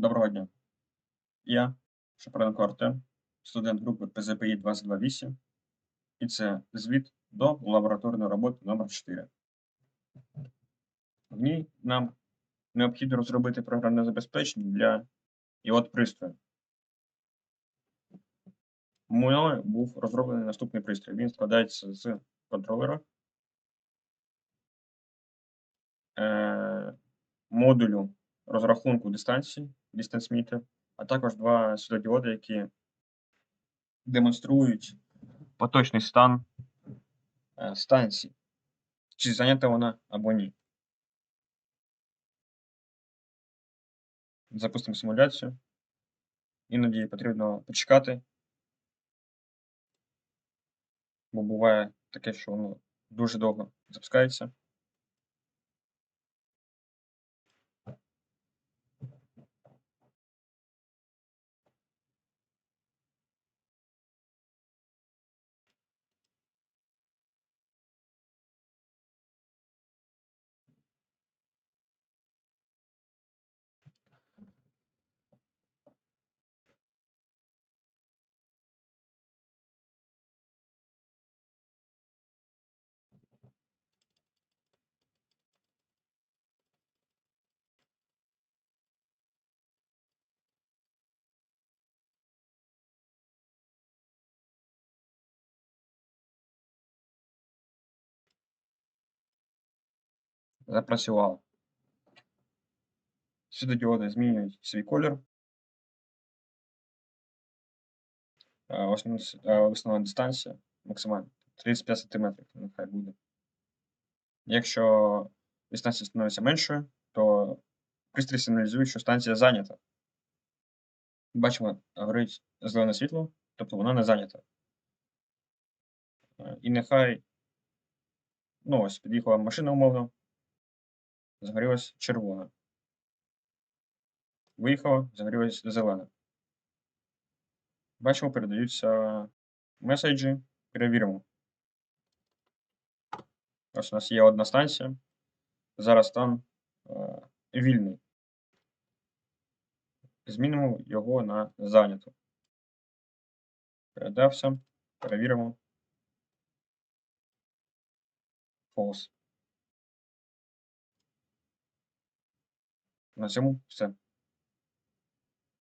Доброго дня. Я Шапаренко Артем, студент групи ПЗПІ 228, і це звіт до лабораторної роботи номер 4 В ній нам необхідно розробити програмне забезпечення для іот пристрою. Мною був розроблений наступний пристрій. Він складається з контролера, е, модулю розрахунку дистанції, distance meter, а також два світлодіоди, які демонструють поточний стан е, станції, чи зайнята вона або ні. Запустимо симуляцію. Іноді потрібно почекати, бо буває таке, що воно дуже довго запускається. Запрацювало. Світодіоди змінюють свій колір. Е, е, основна дистанція максимальна 35 см, нехай буде. Якщо дистанція становиться меншою, то пристрій сигналізує, що станція зайнята. Бачимо, горить зелене світло, тобто вона не зайнята. Е, І нехай, ну ось, під'їхала машина умовно, загорілась червона. Виїхала, загорілась зелена. Бачимо, передаються меседжі. Перевіримо. Ось у нас є одна станція. Зараз стан е, вільний. Змінимо його на зайнято. Передався. Перевіримо. False. На цьому все.